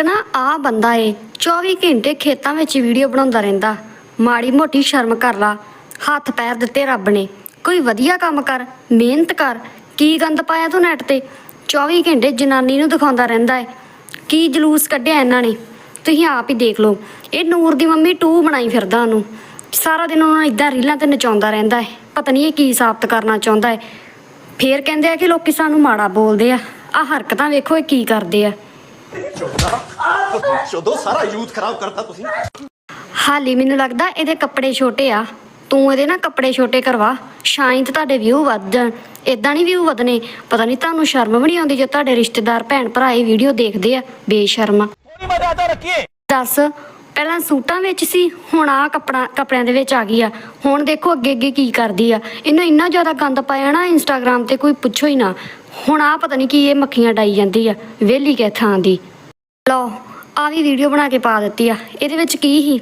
ਇੱਕ ਨਾ ਆ ਬੰਦਾ ਏ 24 ਘੰਟੇ ਖੇਤਾਂ ਵਿੱਚ ਵੀਡੀਓ ਬਣਾਉਂਦਾ ਰਹਿੰਦਾ। ਮਾੜੀ ਮੋਟੀ ਸ਼ਰਮ ਕਰ ਲਾ, ਹੱਥ ਪੈਰ ਦਿੱਤੇ ਰੱਬ ਨੇ। ਕੋਈ ਵਧੀਆ ਕੰਮ ਕਰ, ਮਿਹਨਤ ਕਰ, ਕੀ ਗੰਦ ਪਾਇਆ ਤੂੰ ਨੈਟ ਤੇ? 24 ਘੰਟੇ ਜਨਾਨੀ ਨੂੰ ਦਿਖਾਉਂਦਾ ਰਹਿੰਦਾ ਏ। ਕੀ ਜਲੂਸ ਕੱਢਿਆ ਇਹਨਾਂ ਨੇ? ਤੁਸੀਂ ਆਪ ਹੀ ਦੇਖ ਲਓ, ਇਹ ਨੂਰ ਦੀ ਮੰਮੀ ਟੂ ਬਣਾਈ ਫਿਰਦਾ ਉਹਨੂੰ। ਸਾਰਾ ਦਿਨ ਉਹਨਾਂ ਇਦਾਂ ਰੀਲਾਂ ਤੇ ਨਚਾਉਂਦਾ ਰਹਿੰਦਾ ਹੈ ਪਤਾ ਨਹੀਂ ਇਹ ਕੀ ਸਾਬਤ ਕਰਨਾ ਚਾਹੁੰਦਾ ਹੈ ਫੇਰ ਕਹਿੰਦੇ ਆ ਕਿ ਲੋਕੀ ਸਾਨੂੰ ਮਾੜਾ ਬੋਲਦੇ ਆ। ਆ ਹਰਕਤਾਂ ਵੇਖੋ ਇਹ ਕੀ ਕਰਦੇ ਆ। ਚੋਦੋ ਸਾਰਾ ਯੂਥ ਖਰਾਬ ਕਰਤਾ ਤੁਸੀਂ ਹਾਲੀ ਮੈਨੂੰ ਲੱਗਦਾ ਇਹਦੇ ਕੱਪੜੇ ਛੋਟੇ ਆ। ਤੂੰ ਇਹਦੇ ਨਾ ਕੱਪੜੇ ਛੋਟੇ ਕਰਵਾ। ਸ਼ਾਇਦ ਤੁਹਾਡੇ ਵਿਊ ਵੱਧ ਜਾਣ। ਇਦਾਂ ਨਹੀਂ ਵਿਊ ਵਧਨੇ ਪਤਾ ਨਹੀਂ ਤੁਹਾਨੂੰ ਸ਼ਰਮ ਵੀ ਨਹੀਂ ਆਉਂਦੀ ਜੇ ਤੁਹਾਡੇ ਰਿਸ਼ਤੇਦਾਰ ਭੈਣ ਭਰਾ ਇਹ ਵੀਡੀਓ ਦੇਖਦੇ ਆ। ਬੇਸ਼ਰਮ ਦੱਸ ਪਹਿਲਾਂ ਸੂਟਾਂ ਵਿੱਚ ਸੀ ਹੁਣ ਆ ਕੱਪੜਾ ਕੱਪੜਿਆਂ ਦੇ ਵਿੱਚ ਆ ਗਈ ਆ। ਹੁਣ ਦੇਖੋ ਅੱਗੇ ਅੱਗੇ ਕੀ ਕਰਦੀ ਆ। ਇਹਨੂੰ ਇੰਨਾ ਜ਼ਿਆਦਾ ਗੰਦ ਪਾਇਆ ਨਾ ਇੰਸਟਾਗ੍ਰam ਤੇ ਕੋਈ ਪੁੱਛੋ ਹੀ ਨਾ। ਹੁਣ ਆ ਪਤਾ ਨਹੀਂ ਕੀ ਇਹ ਮੱਖੀਆਂ ਡਾਈ ਜਾਂਦੀ ਆ, ਵਿਹਲੀ ਕਿਹ ਥਾਂ ਦੀ। ਲਓ ਆ ਵੀ ਵੀਡੀਓ ਬਣਾ ਕੇ ਪਾ ਦਿੱਤੀ ਆ। ਇਹਦੇ ਵਿੱਚ ਕੀ ਹੀ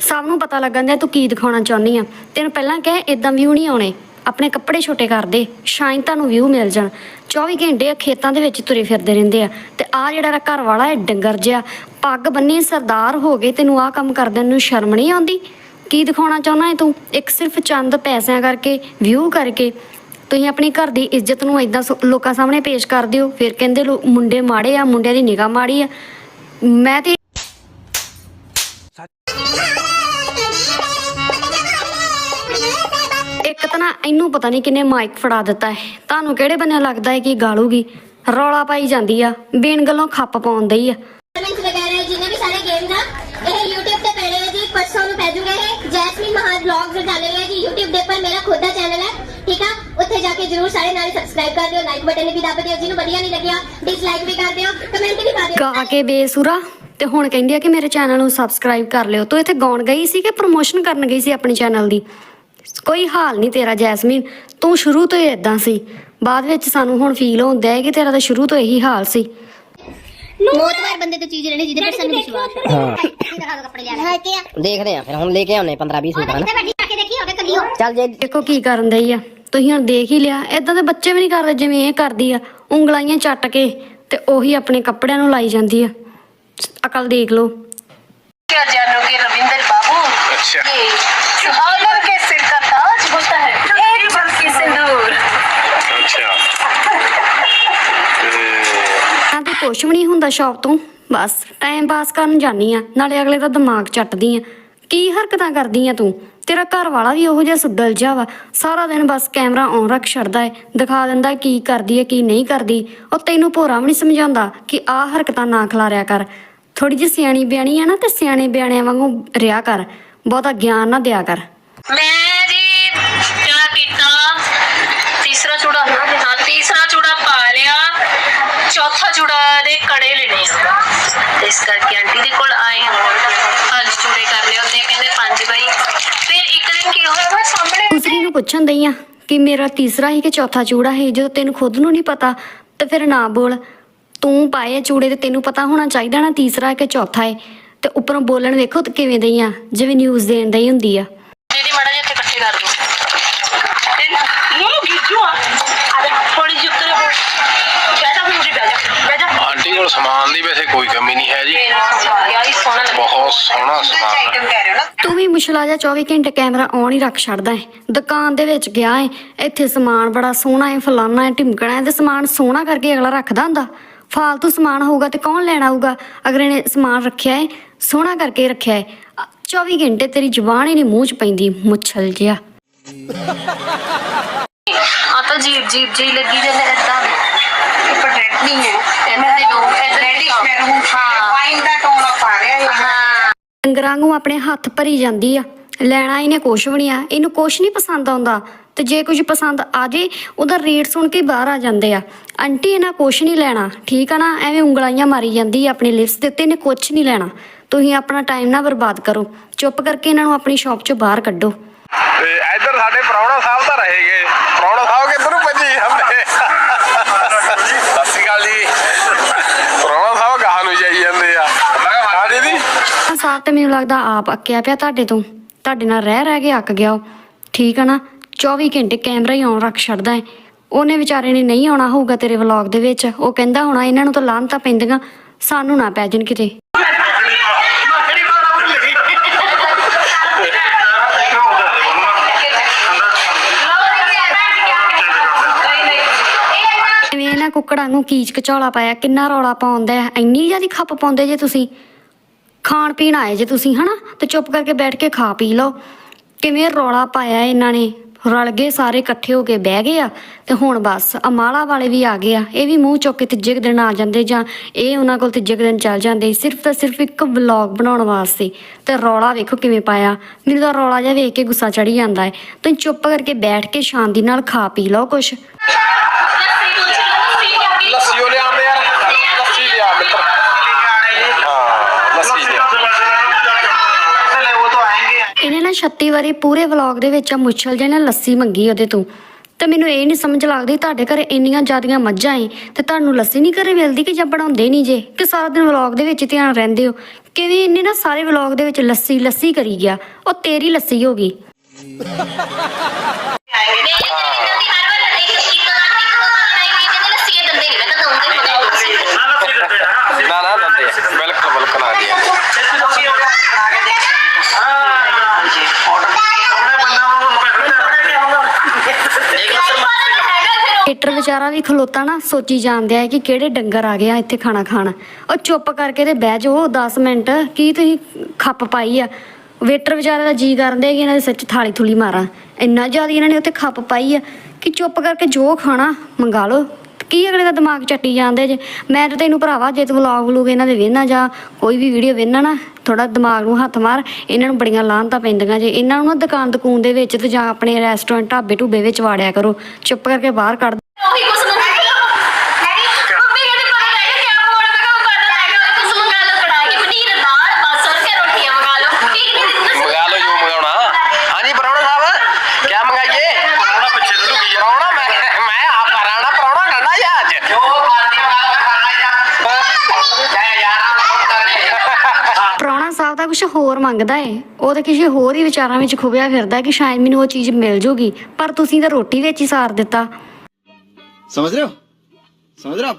ਸਭ ਨੂੰ ਪਤਾ ਲੱਗਣ ਦਿਆ ਤੂੰ ਕੀ ਦਿਖਾਉਣਾ ਚਾਹੁੰਦੀ ਆ। ਤੈਨੂੰ ਪਹਿਲਾਂ ਕਹੇ ਇਦਾਂ ਵਿਊ ਨਹੀਂ ਆਉਣੇ। ਆਪਣੇ ਕੱਪੜੇ ਛੋਟੇ ਕਰ ਦੇ, ਸ਼ਾਇਦ ਤੁਹਾਨੂੰ ਵਿਊ ਮਿਲ ਜਾਣ। 24 ਘੰਟੇ ਖੇਤਾਂ ਦੇ ਵਿੱਚ ਤੁਰੇ ਫਿਰਦੇ ਰਹਿੰਦੇ ਆ। ਤੇ ਆ ਜਿਹੜਾ ਇਹਦਾ ਘਰ ਵਾਲਾ ਹੈ ਡੰਗਰ ਜਿਹਾ, ਪੱਗ ਬੰਨੀ ਸਰਦਾਰ ਹੋ ਗਏ, ਤੈਨੂੰ ਆ ਕੰਮ ਕਰਦਿਆਂ ਨੂੰ ਸ਼ਰਮ ਨਹੀਂ ਆਉਂਦੀ? ਕੀ ਦਿਖਾਉਣਾ ਚਾਹੁੰਦਾ ਹੈ ਤੂੰ? ਇੱਕ ਸਿਰਫ ਚੰਦ ਪੈਸਿਆਂ ਕਰਕੇ ਵਿਊ ਕਰਕੇ ਤੁਸੀਂ ਆਪਣੀ ਘਰ ਦੀ ਇੱਜ਼ਤ ਨੂੰ ਇਦਾਂ ਲੋਕਾਂ ਸਾਹਮਣੇ ਪੇਸ਼ ਕਰਦੇ ਹੋ ਫਿਰ ਕਹਿੰਦੇ ਮੁੰਡੇ ਮਾੜੇ ਆ, ਮੁੰਡਿਆਂ ਦੀ ਨਿਗਾਹ ਮਾੜੀ ਆ। ਮੈਂ ਤੇ ਇੱਕ ਤਾਂ ਨਾ ਇਹਨੂੰ ਪਤਾ ਨਹੀਂ ਕਿੰਨੇ ਮਾਈਕ ਫੜਾ ਦਿੱਤਾ ਹੈ। ਤੁਹਾਨੂੰ ਕਿਹੜੇ ਬੰਨੇ ਲੱਗਦਾ ਹੈ ਕਿ ਗਾਲੂਗੀ? ਰੌਲਾ ਪਾਈ ਜਾਂਦੀ ਆ, ਬੇਨ ਗੱਲੋਂ ਖੱਪ ਪਾਉਂਦੀ ਆ। ਕਮੈਂਟ ਵਗੈਰਾ, ਜਿੰਨੇ ਵੀ ਸਾਰੇ ਗੇਮ ਦਾ ਇਹ YouTube ਤੇ ਪੈਣੇ ਜੀ। ਪਰਸੋਂ ਨੂੰ ਪੈ ਜੂਗਾ ਜੈਸਮੀਨ ਮਹਾਨ ਵਲੌਗਸ ਡਾਲੇ ਹੋਏ ਜੀ। YouTube ਦੇ ਉੱਪਰ ਮੇਰਾ ਖੁਦ ਦਾ ਚੈਨਲ ਹੈ। ਠੀਕ ਆ? ਉੱਥੇ ਜਾ ਕੇ ਜਰੂਰ ਸਾਰੇ ਨਾਲ ਸਬਸਕ੍ਰਾਈਬ ਕਰ ਦਿਓ ਲਾਈਕ ਬਟਨ ਵੀ ਦਬਾ ਦਿਓ ਜਿਹਨੂੰ ਵਧੀਆ ਨਹੀਂ ਲੱਗਿਆ ਡਿਸਲਾਈਕ ਵੀ ਕਰ ਦਿਓ ਕਮੈਂਟ ਵੀ ਪਾ ਦਿਓ। ਗਾ ਕੇ ਬੇਸੁਰਾ ਤੇ ਹੁਣ ਕਹਿੰਦੀ ਆ ਕਿ ਮੇਰੇ ਚੈਨਲ ਨੂੰ ਸਬਸਕ੍ਰਾਈਬ ਕਰ ਲਿਓ। ਤੂੰ ਇੱਥੇ ਗਾਉਣ ਗਈ ਸੀ ਕਿ ਪ੍ਰੋਮੋਸ਼ਨ ਕਰਨ ਗਈ ਸੀ ਆਪਣੇ ਚੈਨਲ ਦੀ? ਕੋਈ ਹਾਲ ਨਹੀਂ ਤੇਰਾ ਜੈਸਮੀਨ। ਤੂੰ ਸ਼ੁਰੂ ਤੋਂ ਹੀ ਇਦਾਂ ਸੀ। ਬਾਅਦ ਵਿੱਚ ਸਾਨੂੰ ਹੁਣ ਫੀਲ ਹੁੰਦਾ ਹੈ ਕਿ ਤੇਰਾ ਤਾਂ ਸ਼ੁਰੂ ਤੋਂ ਇਹੀ ਹਾਲ ਸੀ। ਮੋਤਵਾਰ ਬੰਦੇ ਤੋਂ ਚੀਜ਼ ਲੈਣੀ ਜਿਹਦੇ ਪਰ ਸਾਨੂੰ ਵਿਸ਼ਵਾਸ ਹੈ। ਹਾਂ। ਦਿਖਾ ਦੋ ਕੱਪੜੇ ਲਿਆ ਹੈ। ਕੀ ਆ। ਦੇਖਦੇ ਆ ਫਿਰ ਹੁਣ ਲੈ ਕੇ ਆਉਨੇ 15 20 ਸੂਟ ਹਨ? ਬੈਠੀ ਆ ਕੇ ਦੇਖੀ ਹੋਵੇ ਕੱਲੀ ਹੋ ਚੱਲ ਜੇ ਦੇਖੋ ਕੀ ਕਰਨ ਦਈ ਆ। ਤੁਸੀਂ ਹੁਣ ਦੇਖ ਹੀ ਲਿਆ ਇਦਾਂ ਦੇ ਬੱਚੇ ਵੀ ਨਹੀਂ ਕਰਦੇ ਜਿਵੇਂ ਇਹ ਕਰਦੀ ਆ ਉਂਗਲਾਈਆਂ ਚੱਟ ਕੇ ਤੇ ਉਹੀ ਆਪਣੇ ਕੱਪੜਿਆਂ ਨੂੰ ਲਾਈ ਜਾਂਦੀ ਆ ਅਕਲ ਦੇਖ ਲਓ क्या जानोगे रविंदर बाबू अच्छा। ये सुहागर के सिर का ताज होता है एक पल की सिंदूर ਅੱਛਾ ਤਾਂ ਤੇ ਕੁਛ ਵੀ ਨਹੀਂ ਹੁੰਦਾ ਸ਼ੌਪ ਤੋਂ ਬਸ ਟਾਈਮ ਪਾਸ ਕਰਨ ਜਾਨੀ ਆ ਨਾਲੇ ਅਗਲੇ ਦਾ ਦਿਮਾਗ ਚੱਟਦੀ ਆ ਕੀ ਹਰਕਤਾਂ ਕਰਦੀ ਆ ਤੂੰ? ਤੇਰਾ ਘਰ ਵਾਲਾ ਵੀ ਉਹੋ ਜਿਹਾ ਸੁੱਡਲ ਜਿਹਾ ਵਾ। ਸਾਰਾ ਦਿਨ ਬਸ ਕੈਮਰਾ ਔਨ ਰੱਖ ਛੱਡਦਾ ਏ। ਦਿਖਾ ਦਿੰਦਾ ਕੀ ਕਰਦੀ ਏ, ਕੀ ਨਹੀਂ ਕਰਦੀ। ਉਹ ਤੈਨੂੰ ਭੋਰਾ ਵੀ ਨਹੀਂ ਸਮਝਾਉਂਦਾ ਕਿ ਆਹ ਹਰਕਤਾਂ ਨਾ ਖਿਲਾਰਿਆ ਕਰ। ਥੋੜੀ ਜਿਹੀ ਸਿਆਣੀ ਬਿਆਣੀ ਆ ਨਾ ਤੇ ਸਿਆਣੇ ਬਿਆਣਿਆਂ ਵਾਂਗੂ ਰਿਆ ਕਰ। ਬਹੁਤਾ ਗਿਆਨ ਨਾ ਦਿਆ ਕਰ। ਮੈਂ ਜੀ ਕਿਆ ਕੀਤਾ ਤੀਸਰਾ ਚੂੜਾ ਹਾਂ ਤੀਸਰਾ ਚੂੜਾ ਪਾ ਲਿਆ। ਚੌਥਾ ਚੂੜਾ ਦੇ ਕੜੇ ਲੈਣੇ ਆ। ਇਸ ਕਰਕੇ ਆਂਟੀ ਦੇ ਕੋਲ ਆਏ ਹਾਂ ਪੰਜ ਚੂੜੇ ਕਰ ਲਿਆ ਉਹਨੇ ਕਹਿੰਦੇ ਪੰਜ ਬਾਈ ਫਿਰ ਇੱਕ ਦਿਨ ਕੀ ਹੋਇਆ ਮੈਂ ਸਾਹਮਣੇ ਦੂਸਰੀ ਨੂੰ ਪੁੱਛਣ ਦਈ ਆ ਕਿ ਮੇਰਾ ਤੀਸਰਾ ਹੀ ਕਿ ਚੌਥਾ ਚੂੜਾ ਹੈ, ਜਦੋਂ ਤੈਨੂੰ ਖੁਦ ਨੂੰ ਨਹੀਂ ਪਤਾ, ਤੇ ਫਿਰ ਨਾ ਬੋਲ। ਤੂੰ ਪਾਏ ਆ ਚੂੜੇ ਤੇ ਤੈਨੂੰ ਪਤਾ ਹੋਣਾ ਚਾਹੀਦਾ ਨਾ ਤੀਸਰਾ ਕਿ ਚੌਥਾ ਹੈ। ਤੇ ਉੱਪਰੋਂ ਬੋਲਣ ਵੇਖੋ ਤੇ ਕਿਵੇਂ ਦਈ ਆ, ਜਿਵੇਂ ਨਿਊਜ਼ ਦੇਣ ਦਈ ਹੁੰਦੀ ਆ ਦੀਦੀ ਮਾੜਾ ਜਿਹਾ ਇੱਥੇ ਇਕੱਠੇ ਕਰ ਦੋ ਇਹ ਗਿੱਜੂ ਆ ਥੋੜੀ ਜਿਹੀ ਉੱਤਰ ਬਹਿ ਜਾ ਮੁੰਡੀ ਬਹਿ ਜਾ ਬਹਿ ਜਾ ਆਂਟੀ ਕੋਲ ਸਮਾਨ ਦੀ ਵੈਸੇ ਕੋਈ ਕਮੀ ਨਹੀਂ ਹੈ ਜੀ ਯਾਰ ਇਹ ਸੋਹਣਾ ਲੱਗਦਾ ਬਹੁਤ ਸੋਹਣਾ ਸਮਾਨ ਹੈ। ਤੂੰ ਵੀ ਮੁਸ਼ਲਾ ਜਾ 24 ਘੰਟੇ ਕੈਮਰਾ ਔਨ ਹੀ ਰੱਖ ਛੱਡਦਾ ਹੈ ਦੁਕਾਨ ਦੇ ਵਿੱਚ ਗਿਆ ਹੈ ਇੱਥੇ ਸਮਾਨ ਬੜਾ ਸੋਹਣਾ ਹੈ ਫਲਾਨਾ ਹੈ ਢਿਮਕਣਾ ਹੈ ਤੇ ਸਮਾਨ ਸੋਹਣਾ ਕਰਕੇ ਅਗਲਾ ਰੱਖਦਾ ਹੁੰਦਾ। ਫਾਲਤੂ ਸਮਾਨ ਹੋਊਗਾ ਤੇ ਕੌਣ ਲੈਣ ਆਊਗਾ? ਅਗਲੇ ਨੇ ਸਮਾਨ ਰੱਖਿਆ ਹੈ ਸੋਹਣਾ ਕਰਕੇ ਰੱਖਿਆ ਹੈ ਅ, 24 ਘੰਟੇ ਤੇਰੀ ਜ਼ੁਬਾਨ ਹੀ ਨਹੀਂ ਮੂੰਹ 'ਚ ਪੈਂਦੀ ਮੁੱਛਲ ਜਿਹਾ। ਆ ਤਾਂ ਜੀਬ ਜੀਬ ਜੀ ਲੱਗੀ ਜਾਂਦਾ ਏਦਾਂ ਪਰ ਰੈਡ ਨਹੀਂ ਹੈ। ਇਹਨਾਂ ਦੇ ਲੋਕ ਰੈਡਿਸ਼ ਮੈਰੂਨ ਹਾਂ। ਵਾਈਨ ਦਾ ਟੋਨ ਆ ਰਿਹਾ ਹੈ। ਹਾਂ। ਡੰਗਰਾਂ ਨੂੰ ਆਪਣੇ ਹੱਥ ਭਰੀ ਜਾਂਦੀ ਆ। ਲੈਣਾ ਇਹਨੇ ਕੁਛ ਵੀ ਨਹੀਂ ਆ। ਇਹਨੂੰ ਕੁਛ ਨਹੀਂ ਪਸੰਦ ਆਉਂਦਾ। ਤੇ ਜੇ ਕੁਝ ਪਸੰਦ ਆ ਜੇ, ਉਹਦਾ ਰੇਟ ਸੁਣ ਕੇ ਬਾਹਰ ਆ ਜਾਂਦੇ ਆ। ਆਂਟੀ, ਇਹਨਾਂ ਕੁਛ ਨਹੀਂ ਲੈਣਾ। ਠੀਕ ਆ ਨਾ? ਐਵੇਂ ਉਂਗਲਾਈਆਂ ਮਾਰੀ ਜਾਂਦੀ ਆ ਆਪਣੀ ਲਿਪਸ ਦੇ ਉੱਤੇ। ਇਹਨੇ ਕੁਛ ਨਹੀਂ ਲੈਣਾ। ਤੁਸੀਂ ਆਪਣਾ ਟਾਈਮ ਨਾ ਬਰਬਾਦ ਕਰੋ। ਚੁੱਪ ਕਰਕੇ ਇਹਨਾਂ ਨੂੰ ਆਪਣੀ ਸ਼ਾਪ 'ਚੋਂ ਬਾਹਰ ਕੱਢੋ। ਤੇ ਇੱਧਰ ਸਾਡੇ ਪ੍ਰਾਹੁਣਾ ਸਾਹਿਬ ਤਾਂ ਰਹੇਗੇ ਪ੍ਰਾਹੁਣਾ ਸਾਹਿਬ ਕਿੱਧਰ ਨੂੰ ਭੱਜੀ ਹਮਨੇ ਸਤਿ ਸ਼੍ਰੀ ਅਕਾਲ ਜੀ ਪ੍ਰਾਹੁਣਾ ਸਾਹਿਬ ਗਾਹਾਂ ਨੂੰ ਜਾਈ ਜਾਂਦੇ ਆ ਹਾਂ ਦੀਦੀ ਆ ਸਾਹ ਤੇ ਮੈਨੂੰ ਲੱਗਦਾ ਆਪ ਅੱਕਿਆ ਪਿਆ ਤੁਹਾਡੇ ਤੋਂ। ਤੁਹਾਡੇ ਨਾਲ ਰਹਿ ਰਹਿ ਕੇ ਅੱਕ ਗਿਆ ਉਹ। ਠੀਕ ਆ ਨਾ? 24 ਘੰਟੇ ਕੈਮਰਾ ਹੀ ਔਨ ਰੱਖ ਛੱਡਦਾ ਹੈ ਉਹਨੇ ਵਿਚਾਰੇ ਨੇ ਨਹੀਂ ਆਉਣਾ ਹੋਊਗਾ ਤੇਰੇ ਵਲੌਗ ਦੇ ਵਿੱਚ। ਉਹ ਕਹਿੰਦਾ ਹੋਣਾ, ਇਹਨਾਂ ਨੂੰ ਤਾਂ ਲਾਹਨਤਾਂ ਪੈਂਦੀਆਂ। ਸਾਨੂੰ ਨਾ ਪੈ ਜਾਣ ਕਿਤੇ। ਇਹਨਾਂ ਕੁੱਕੜਾਂ ਨੂੰ ਕੀਚ ਕਚੌਲਾ ਪਾਇਆ, ਕਿੰਨਾ ਰੌਲਾ ਪਾਉਂਦਾ ਹੈ ਇੰਨੀ ਜ਼ਿਆਦਾ ਖੱਪ ਪਾਉਂਦੇ ਜੇ ਤੁਸੀਂ। ਖਾਣ ਪੀਣ ਆਏ ਜੇ ਤੁਸੀਂ, ਹਨਾ? ਤੇ ਚੁੱਪ ਕਰਕੇ ਬੈਠ ਕੇ ਖਾ ਪੀ ਲਓ। ਕਿਵੇਂ ਰੌਲਾ ਪਾਇਆ ਇਹਨਾਂ ਨੇ? ਰਲ ਗਏ ਸਾਰੇ ਇਕੱਠੇ ਹੋ ਕੇ ਬਹਿ ਗਏ ਆ, ਤੇ ਹੁਣ ਬਸ ਅਮਾਲਾ ਵਾਲੇ ਵੀ ਆ ਗਏ ਆ। ਇਹ ਵੀ ਮੂੰਹ ਚੁੱਕ ਕੇ ਤੀਜੇ ਕੁ ਦਿਨ ਆ ਜਾਂਦੇ ਜਾਂ ਇਹ ਉਹਨਾਂ ਕੋਲ ਤੀਜੇ ਕੁ ਦਿਨ ਚੱਲ ਜਾਂਦੇ। ਸਿਰਫ ਤਾਂ ਸਿਰਫ ਇੱਕ ਵਲੌਗ ਬਣਾਉਣ ਵਾਸਤੇ। ਤੇ ਰੌਲਾ ਵੇਖੋ ਕਿਵੇਂ ਪਾਇਆ। ਮੈਨੂੰ ਤਾਂ ਰੌਲਾ ਜਿਹਾ ਵੇਖ ਕੇ ਗੁੱਸਾ ਚੜੀ ਜਾਂਦਾ ਹੈ। ਤੁਸੀਂ ਚੁੱਪ ਕਰਕੇ ਬੈਠ ਕੇ ਸ਼ਾਂਤੀ ਨਾਲ ਖਾ ਪੀ ਲਓ ਕੁਛ। ਨਾ 36 ਵਾਰੀ ਪੂਰੇ ਵਲੌਗ ਦੇ ਵਿੱਚ ਆ ਮੁੱਛਲ ਜਿਹਨੇ ਲੱਸੀ ਮੰਗੀ ਉਹਦੇ ਤੋਂ। ਤੇ ਮੈਨੂੰ ਇਹ ਨਹੀਂ ਸਮਝ ਲੱਗਦੀ ਤੁਹਾਡੇ ਘਰੇ ਇੰਨੀਆਂ ਜ਼ਿਆਦੀਆਂ ਮੱਝਾਂ ਏ, ਤੇ ਤੁਹਾਨੂੰ ਲੱਸੀ ਨਹੀਂ ਘਰੇ ਮਿਲਦੀ ਕਿ ਜਾਂ ਬਣਾਉਂਦੇ ਨਹੀਂ ਜੇ? ਕਿ ਸਾਰਾ ਦਿਨ ਵਲੌਗ ਦੇ ਵਿੱਚ ਧਿਆਨ ਰਹਿੰਦੇ ਹੋ? ਕਿਵੇਂ ਇਹਨੇ ਨਾ ਸਾਰੇ ਵਲੌਗ ਦੇ ਵਿੱਚ ਲੱਸੀ ਲੱਸੀ ਕਰੀ ਗਿਆ? ਉਹ ਤੇਰੀ ਲੱਸੀ ਹੋ ਗਈ। ਨਾ ਨਾ ਦੰਦੇ ਬਿਲਕੁਲ ਬਿਲਕੁਲ ਆ ਗਿਆ ਏਟਰ ਵਿਚਾਰਾ ਵੀ ਖਲੋਤਾ ਨਾ ਸੋਚੀ ਜਾਂਦਿਆ ਹੈ ਕਿ ਕਿਹੜੇ ਡੰਗਰ ਆ ਗਏ ਆ ਇੱਥੇ ਖਾਣਾ ਖਾਣ। ਉਹ ਚੁੱਪ ਕਰਕੇ ਤੇ ਬਹਿ ਜਾਓ 10 ਮਿੰਟ, ਕੀ ਤੁਸੀਂ ਖੱਪ ਪਾਈ ਆ? ਵੇਟਰ ਵਿਚਾਰੇ ਦਾ ਜੀ ਕਰਦੇ ਕਿ ਇਹਨਾਂ ਦੇ ਸੱਚ ਥਾਲੀ ਥੁਲੀ ਮਾਰਾਂ। ਇੰਨਾ ਜ਼ਿਆਦਾ ਇਹਨਾਂ ਨੇ ਉੱਥੇ ਖੱਪ ਪਾਈ ਆ ਕਿ ਚੁੱਪ ਕਰਕੇ ਜੋ ਖਾਣਾ ਮੰਗਾ ਲਓ। ਕੀ ਅਗਲੇ ਦਾ ਦਿਮਾਗ ਚੱਟੀ ਜਾਂਦੇ ਜੇ? ਮੈਂ ਤਾਂ ਤੈਨੂੰ ਭਰਾਵਾ, ਜੇ ਤੂੰ ਵਲੌਗ ਵਲੂਗ ਇਹਨਾਂ ਦੇ ਵੇਖਣਾ ਜਾਂ ਕੋਈ ਵੀ ਵੀਡੀਓ ਵੇਖਣਾ ਨਾ ਥੋੜਾ ਦਿਮਾਗ ਨੂੰ ਹੱਥ ਮਾਰ, ਇਹਨਾਂ ਨੂੰ ਬੜੀਆਂ ਲਾਹਨਤਾਂ ਪੈਂਦੀਆਂ ਜੇ। ਇਹਨਾਂ ਨੂੰ ਨਾ ਦੁਕਾਨ ਦਕੂਨ ਦੇ ਵਿੱਚ ਤੇ ਜਾਂ ਆਪਣੇ ਰੈਸਟੋਰੈਂਟ ਢਾਬੇ ਢੂਬੇ ਵਿੱਚ ਵਾੜਿਆ ਕਰੋ। ਚੁੱਪ ਕਰਕੇ ਬਾਹਰ ਕੱਢ ਉਹੀ ਕੁਛ ਮੰਗਾਇਆ ਮੰਮੀ ਕਹਿੰਦੀ ਪਤਾ ਨਹੀਂ ਕਿਆ ਮੋੜ ਮੈਂ ਕਹੂੰ ਕਰਨਾ ਹੈਗਾ ਕੁਛ ਮੰਗਾ ਲਓ ਕੜਾਈ ਪਨੀਰ ਦਾਲ ਬਸ ਹੋਰ ਕੇ ਰੋਟੀਆਂ ਮੰਗਾ ਲਓ ਠੀਕ ਨਹੀਂ ਤੁਸੀਂ ਮੰਗਾ ਲਓ ਜੋ ਮੰਗਾਉਣਾ ਹਾਂਜੀ ਪਰੌਣਾ ਸਾਹਿਬ ਕੀ ਮੰਗਾਈਏ ਪਰੌਣਾ ਪਿੱਛੇ ਨੂੰ ਲੁਕੀ ਪਰੌਣਾ ਮੈਂ ਮੈਂ ਆ ਪਰਾਣਾ ਪਰੌਣਾ ਕਰਨਾ ਜਾਂ ਅੱਜ ਜੋ ਮਰਦੀ ਪ੍ਰਾਹੁਣਾ ਸਾਹਿਬ ਦਾ ਕੁਝ ਹੋਰ ਮੰਗਦਾ ਏ। ਉਹ ਤਾਂ ਕਿਸੇ ਹੋਰ ਹੀ ਵਿਚਾਰਾਂ ਵਿੱਚ ਖੁਬਿਆ ਫਿਰਦਾ ਕਿ ਸ਼ਾਇਦ ਮੈਨੂੰ ਉਹ ਚੀਜ਼ ਮਿਲ ਜੂਗੀ ਪਰ ਤੁਸੀਂ ਤਾਂ ਰੋਟੀ ਵਿੱਚ ਹੀ ਸਾਰ ਦਿੱਤਾ। ਸਮਝ ਰਹੇ ਹੋ? ਸਮਝ ਰਹੇ ਹੋ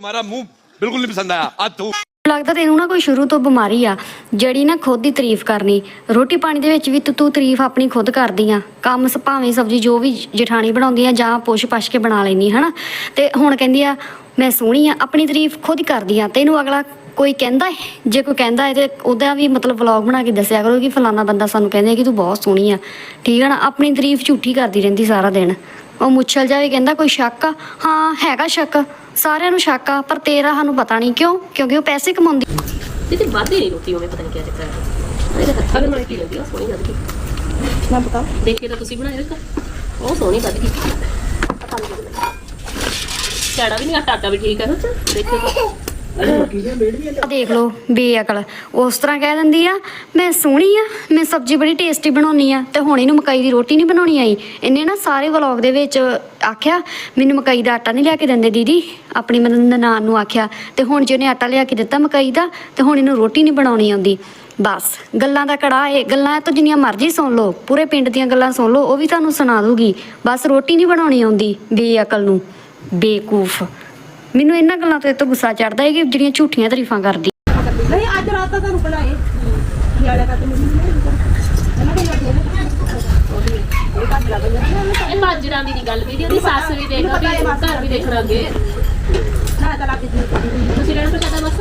तुम्हारा मुंह बिल्कुल नहीं पसंद आया आज तू ਲੱਗਦਾ ਤੈਨੂੰ ਨਾ ਕੋਈ ਸ਼ੁਰੂ ਤੋਂ ਬਿਮਾਰੀ ਆ ਜਿਹੜੀ ਨਾ ਖੁਦ ਦੀ ਤਾਰੀਫ ਕਰਨੀ ਰੋਟੀ ਪਾਣੀ ਦੇ ਵਿੱਚ ਵੀ ਤੂੰ ਤੂੰ ਤਾਰੀਫ ਆਪਣੀ ਖੁਦ ਕਰਦੀ ਆ ਕੰਮ ਸ- ਭਾਵੇਂ ਸਬਜ਼ੀ ਜੋ ਵੀ ਜਠਾਣੀ ਬਣਾਉਂਦੀ ਆ ਜਾਂ ਪੁੱਛ ਪਛ ਕੇ ਬਣਾ ਲੈਣੀ ਹਨਾ ਤੇ ਹੁਣ ਕਹਿੰਦੀ ਆ ਮੈਂ ਸੋਹਣੀ ਆ ਆਪਣੀ ਤਾਰੀਫ ਖੁਦ ਹੀ ਕਰਦੀ ਆ ਤੈਨੂੰ ਅਗਲਾ ਕੋਈ ਕਹਿੰਦਾ ਹੈ ਜੇ ਕੋਈ ਕਹਿੰਦਾ ਹੈ ਤੇ ਉਹਦਾ ਵੀ ਮਤਲਬ ਵਲੌਗ ਬਣਾ ਕੇ ਦੱਸਿਆ ਕਰੋ ਕਿ ਫਲਾਣਾ ਬੰਦਾ ਸਾਨੂੰ ਕਹਿੰਦੇ ਕਿ ਤੂੰ ਬਹੁਤ ਸੋਹਣੀ ਆ ਠੀਕ ਆ ਨਾ ਆਪਣੀ ਤਾਰੀਫ ਝੂਠੀ ਕਰਦੀ ਰਹਿੰਦੀ ਸਾਰਾ ਦਿਨ ਉਹ ਮੁੱਛਲ ਜਾ ਵੀ ਕਹਿੰਦਾ ਕੋਈ ਸ਼ੱਕ ਆ? ਹਾਂ ਹੈਗਾ ਸ਼ੱਕ। ਸਾਰਿਆਂ ਨੂੰ ਸ਼ੱਕ ਆ ਪਰ ਤੇਰਾ ਸਾਨੂੰ ਪਤਾ ਨਹੀਂ ਕਿਉਂ? ਕਿਉਂਕਿ ਉਹ ਪੈਸੇ ਕਮਾਉਂਦੀ। ਇਹ ਤੇ ਵਾਧੇ ਨਹੀਂ ਰੋਟੀ ਹੋਵੇ ਪਤਾ ਨਹੀਂ ਕਿਆ ਚੱਕਰ ਹੈ ਇਹਦੇ ਹੱਥਾਂ ਨਾਲ ਕੀ ਲੱਗਦੀ ਆ ਸੋਹਣੀ ਲੱਗਦੀ ਨਾ ਪਤਾ। ਦੇਖੇ ਤਾਂ ਤੁਸੀਂ ਬਣਾਇਆ ਇੱਕ ਉਹ ਸੋਹਣੀ ਵੱਧ ਗਈ। ਚੜਾ ਵੀ ਨਹੀਂ ਆਟਾ ਆਟਾ ਵੀ ਠੀਕ ਹੈ ਨਾ ਦੇਖੋ। ਆ ਦੇਖ ਲਓ ਬੇਅਕਲ। ਉਸ ਤਰ੍ਹਾਂ ਕਹਿ ਦਿੰਦੀ ਆ, ਮੈਂ ਸੋਹਣੀ ਆ, ਮੈਂ ਸਬਜ਼ੀ ਬੜੀ ਟੇਸਟੀ ਬਣਾਉਣੀ ਆ। ਤੇ ਹੁਣ ਇਹਨੂੰ ਮਕਈ ਦੀ ਰੋਟੀ ਨਹੀਂ ਬਣਾਉਣੀ ਆਈ। ਇਹਨੇ ਨਾ ਸਾਰੇ ਵਲੌਗ ਦੇ ਵਿੱਚ ਆਖਿਆ, ਮੈਨੂੰ ਮਕਈ ਦਾ ਆਟਾ ਨਹੀਂ ਲਿਆ ਕੇ ਦਿੰਦੇ ਦੀਦੀ। ਆਪਣੀ ਮਦਨ ਨਾਨ ਨੂੰ ਆਖਿਆ, ਤੇ ਹੁਣ ਜੇ ਉਹਨੇ ਆਟਾ ਲਿਆ ਕੇ ਦਿੱਤਾ ਮਕਈ ਦਾ, ਤੇ ਹੁਣ ਇਹਨੂੰ ਰੋਟੀ ਨਹੀਂ ਬਣਾਉਣੀ ਆਉਂਦੀ। ਬਸ, ਗੱਲਾਂ ਦਾ ਕੜਾ ਏ ਗੱਲਾਂ ਤੋਂ ਜਿੰਨੀਆਂ ਮਰਜ਼ੀ ਸੁਣ ਲਓ, ਪੂਰੇ ਪਿੰਡ ਦੀਆਂ ਗੱਲਾਂ ਸੁਣ ਲਓ, ਉਹ ਵੀ ਤੁਹਾਨੂੰ ਸੁਣਾ ਦੂਗੀ ਬਸ ਰੋਟੀ ਨਹੀਂ ਬਣਾਉਣੀ ਆਉਂਦੀ ਬੇਅਕਲ ਨੂੰ। ਬੇਕੂਫ। ਮੈਨੂੰ ਇਹਨਾਂ ਗੱਲਾਂ ਤੋਂ ਇਹ ਤੋਂ ਗੁੱਸਾ ਚੜਦਾ ਹੈ ਕਿ ਜਿਹੜੀਆਂ ਝੂਠੀਆਂ ਤਾਰੀਫਾਂ ਕਰਦੀ। ਨਹੀਂ ਅੱਜ ਰਾਤ ਤਾਂ ਤੁਹਾਨੂੰ ਬਣਾਏ ਯਾੜਾ ਕਾ ਇਹ ਮਾਜਰਾਂ ਦੀ ਨਹੀਂ ਗੱਲ ਵੀ ਉਹਦੀ ਸੱਸ ਵੀ ਦੇਖਦਾ ਵੀ ਘਰ ਵੀ ਦੇਖਣਾ ਅੱਗੇ ਨਾ ਤਾਂ ਲੱਗ ਜੀ ਤੁਸੀਂ ਰਹਿਣਾ ਪਤਾ ਬਸ।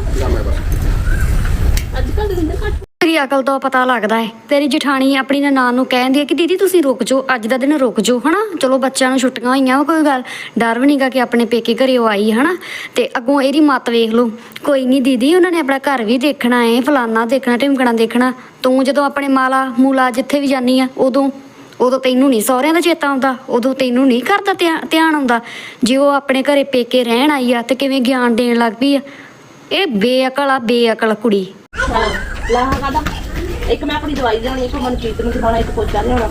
ਅੱਜ ਕੱਲ ਦੇ ਦਿਨ ਘੱਟ ਤੇਰੀ ਅਕਲ ਤੋਂ ਪਤਾ ਲੱਗਦਾ ਹੈ ਤੇਰੀ ਜਠਾਣੀ ਆਪਣੀ ਨਨਾਣ ਨੂੰ ਕਹਿੰਦੀ ਹੈ ਕਿ ਦੀਦੀ ਤੁਸੀਂ ਰੁਕ ਜਾਓ ਅੱਜ ਦਾ ਦਿਨ ਰੁਕ ਜਾਓ ਹਨਾ? ਚਲੋ ਬੱਚਿਆਂ ਨੂੰ ਛੁੱਟੀਆਂ ਹੋਈਆਂ ਵਾ, ਕੋਈ ਗੱਲ। ਡਰ ਵੀ ਨਹੀਂਗਾ ਕਿ ਆਪਣੇ ਪੇਕੇ ਘਰੇ ਉਹ ਆਈ ਹਨਾ? ਤੇ ਅੱਗੋਂ ਇਹਦੀ ਮੱਤ ਵੇਖ ਲਓ। ਕੋਈ ਨਹੀਂ ਦੀਦੀ ਉਹਨਾਂ ਨੇ ਆਪਣਾ ਘਰ ਵੀ ਦੇਖਣਾ ਹੈ ਫਲਾਨਾ ਦੇਖਣਾ ਢਿਮਕਣਾ ਦੇਖਣਾ। ਤੂੰ ਜਦੋਂ ਆਪਣੇ ਮਾਲਾ ਮੂਲਾ ਜਿੱਥੇ ਵੀ ਜਾਨੀ ਆ ਉਦੋਂ ਉਦੋਂ ਤੈਨੂੰ ਨਹੀਂ ਸਹੁਰਿਆਂ ਦਾ ਚੇਤਾ ਆਉਂਦਾ ਉਦੋਂ ਤੈਨੂੰ ਨਹੀਂ ਕਰਦਾ ਧਿਆ- ਧਿਆਨ ਆਉਂਦਾ। ਜੇ ਉਹ ਆਪਣੇ ਘਰੇ ਪੇਕੇ ਰਹਿਣ ਆਈ ਆ ਤੇ ਕਿਵੇਂ ਗਿਆਨ ਦੇਣ ਲੱਗ ਪਈ ਆ? ਇਹ ਬੇਅਕਲ ਆ ਬੇਅਕਲ ਕੁੜੀ। ਲਾਹਾ ਕਾਦਾ ਇੱਕ ਮੈਂ ਆਪਣੀ ਦਵਾਈ ਲਿਆਉਣੀ, ਇੱਕ ਮਨਜੀਤ ਨੂੰ ਦਿਖਾਉਣਾ, ਇੱਕ ਪੋਚਾ ਲਿਆਉਣਾ।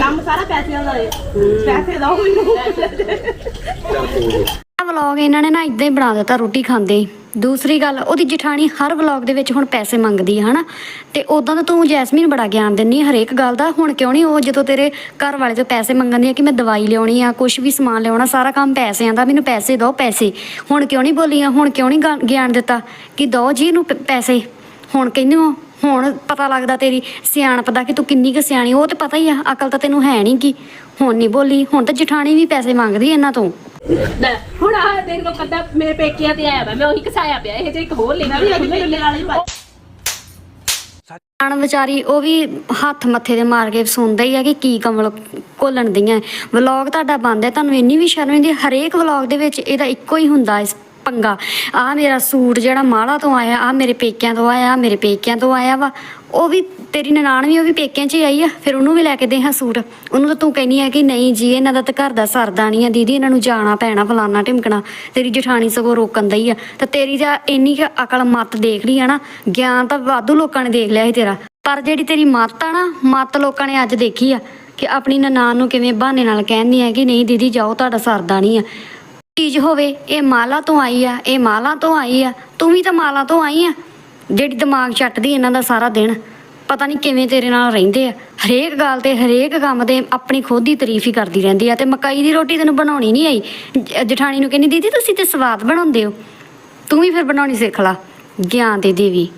ਕੰਮ ਸਾਰਾ ਪੈਸਿਆਂ ਦਾ ਹੈ ਪੈਸੇ ਦੋ ਮੈਨੂੰ। ਵਲੌਗ ਇਹਨਾਂ ਨੇ ਨਾ ਇਦਾਂ ਹੀ ਬਣਾ ਦਿੱਤਾ ਰੋਟੀ ਖਾਂਦੇ। ਦੂਸਰੀ ਗੱਲ, ਉਹਦੀ ਜਠਾਣੀ ਹਰ ਵਲੌਗ ਦੇ ਵਿੱਚ ਹੁਣ ਪੈਸੇ ਮੰਗਦੀ ਹੈ ਹਨਾ? ਤੇ ਉਦਾਂ ਤਾਂ ਤੂੰ ਜੈਸਮੀਨ ਬੜਾ ਗਿਆਨ ਦਿੰਨੀ ਹਰੇਕ ਗੱਲ ਦਾ। ਹੁਣ ਕਿਉਂ ਨਹੀਂ ਉਹ ਜਦੋਂ ਤੇਰੇ ਘਰ ਵਾਲੇ ਤੋਂ ਪੈਸੇ ਮੰਗਣ ਦੀ ਆ ਕਿ ਮੈਂ ਦਵਾਈ ਲਿਆਉਣੀ ਆ ਕੁਝ ਵੀ ਸਮਾਨ ਲਿਆਉਣਾ, ਸਾਰਾ ਕੰਮ ਪੈਸਿਆਂ ਦਾ, ਮੈਨੂੰ ਪੈਸੇ ਦਿਓ ਪੈਸੇ। ਹੁਣ ਕਿਉਂ ਨਹੀਂ ਬੋਲੀਆਂ ਹੁਣ ਕਿਉਂ ਨਹੀਂ ਗਿਆਨ ਦਿੱਤਾ ਕਿ ਦੋ ਜੀ ਨੂੰ ਪ- ਪੈਸੇ। ਹੁਣ ਕਹਿੰਦੇ ਹੋ ਹੁਣ ਪਤਾ ਲੱਗਦਾ ਤੇਰੀ ਸਿਆਣਪ ਦਾ ਕਿ ਤੂੰ ਕਿੰਨੀ ਕੁ ਸਿਆਣੀ ਉਹ ਤੇ ਪਤਾ ਹੀ ਆ ਅਕਲ ਤਾਂ ਤੈਨੂੰ ਹੈ ਨਹੀਂ ਕੀ ਹੁਣ ਨਹੀਂ ਬੋਲੀ ਹੁਣ ਤਾਂ ਜਠਾਣੀ ਵੀ ਪੈਸੇ ਮੰਗਦੀ ਇਹਨਾਂ ਤੋਂ। ਲੈ, ਹੁਣ ਆਹ ਦੇਖ ਲੋ ਕੱਦਾ ਮੇਰੇ ਪੇਕਿਆਂ ਤੇ ਆਇਆ ਵਾ ਮੈਂ ਉਹੀ ਕਸਾਇਆ ਪਿਆ ਇਹ ਜੇ ਇੱਕ ਹੋਰ ਲੈ ਮੈਂ ਵੀ ਅੱਜ ਖੁੱਲੇ ਵਾਲੀ ਪਾ ਆਣ ਵਿਚਾਰੀ ਉਹ ਵੀ ਹੱਥ ਮੱਥੇ ਦੇ ਮਾਰ ਕੇ ਸੁਣਦਾ ਹੀ ਆ ਕਿ ਕੀ ਕਮਲ ਘੋਲਣ ਦੀਆਂ। ਵਲੌਗ ਤੁਹਾਡਾ ਬੰਦ ਹੈ ਤੁਹਾਨੂੰ ਇੰਨੀ ਵੀ ਸ਼ਰਮ ਨਹੀਂ ਹਰੇਕ ਵਲੌਗ ਦੇ ਵਿੱਚ ਇਹਦਾ ਇੱਕੋ ਹੀ ਹੁੰਦਾ ਪੰਗਾ। ਆ ਮੇਰਾ ਸੂਟ ਜਿਹੜਾ ਮਾਲਾ ਤੋਂ ਆਇਆ ਆ ਮੇਰੇ ਪੇਕਿਆਂ ਤੋਂ ਆਇਆ, ਆਹ ਮੇਰੇ ਪੇਕਿਆਂ ਤੋਂ ਆਇਆ ਵਾ। ਉਹ ਵੀ ਤੇਰੀ ਨਨਾਣ ਵੀ ਉਹ ਵੀ ਪੇਕਿਆਂ 'ਚ ਹੀ ਆਈ ਆ, ਫਿਰ ਉਹਨੂੰ ਵੀ ਲੈ ਕੇ ਦੇ ਹਾਂ ਸੂਟ। ਉਹਨੂੰ ਤਾਂ ਤੂੰ ਕਹਿੰਦੀ ਆ ਕਿ ਨਹੀਂ ਜੀ, ਇਹਨਾਂ ਦਾ ਤਾਂ ਘਰ ਦਾ ਸਰਦਾ ਨਹੀਂ ਆ। ਦੀਦੀ, ਇਹਨਾਂ ਨੂੰ ਜਾਣਾ ਪੈਣਾ ਫਲਾਨਾ ਢਿਮਕਣਾ। ਤੇਰੀ ਜਠਾਣੀ ਸਗੋਂ ਰੋਕਣ ਦਈ ਆ। ਤਾਂ ਤੇਰੀ ਜਾਂ ਇੰਨੀ ਕੁ ਅਕਲ ਮੱਤ ਦੇਖ ਲਈ ਆ ਨਾ, ਗਿਆਨ ਤਾਂ ਵਾਧੂ ਲੋਕਾਂ ਨੇ ਦੇਖ ਲਿਆ ਸੀ ਤੇਰਾ। ਪਰ ਜਿਹੜੀ ਤੇਰੀ ਮੱਤ ਆ ਨਾ, ਮੱਤ ਲੋਕਾਂ ਨੇ ਅੱਜ ਦੇਖੀ ਆ ਕਿ ਆਪਣੀ ਨਨਾਣ ਨੂੰ ਕਿਵੇਂ ਬਹਾਨੇ ਨਾਲ ਕਹਿੰਦੀ ਆ ਕਿ ਨਹੀਂ, ਦੀਦੀ, ਜਾਓ, ਤੁਹਾਡਾ ਸਰਦਾ ਨਹੀਂ ਆ। ਚੀਜ਼ ਹੋਵੇ, ਇਹ ਮਾਲਾ ਤੋਂ ਆਈ ਆ, ਇਹ ਮਾਲਾ ਤੋਂ ਆਈ ਆ, ਤੂੰ ਵੀ ਤਾਂ ਮਾਲਾ ਤੋਂ ਆਈ ਆ। ਜਿਹੜੀ ਦਿਮਾਗ ਚੱਟਦੀ ਇਹਨਾਂ ਦਾ ਸਾਰਾ ਦਿਨ, ਪਤਾ ਨਹੀਂ ਕਿਵੇਂ ਤੇਰੇ ਨਾਲ ਰਹਿੰਦੇ ਆ। ਹਰੇਕ ਗੱਲ ਤੇ ਹਰੇਕ ਕੰਮ ਤੇ ਆਪਣੀ ਖੁਦ ਦੀ ਤਾਰੀਫ ਹੀ ਕਰਦੀ ਰਹਿੰਦੀ ਆ ਤੇ ਮਕਾਈ ਦੀ ਰੋਟੀ ਤੈਨੂੰ ਬਣਾਉਣੀ ਨਹੀਂ ਆਈ। ਜ- ਜਠਾਣੀ ਨੂੰ ਕਹਿੰਦੀ, ਦੀਦੀ, ਤੁਸੀਂ ਤੇ ਸਵਾਦ ਬਣਾਉਂਦੇ ਹੋ। ਤੂੰ ਵੀ ਫਿਰ ਬਣਾਉਣੀ ਸਿੱਖ ਲਾ। ਗਿਆਨ ਦੇ ਦੇਵੀ।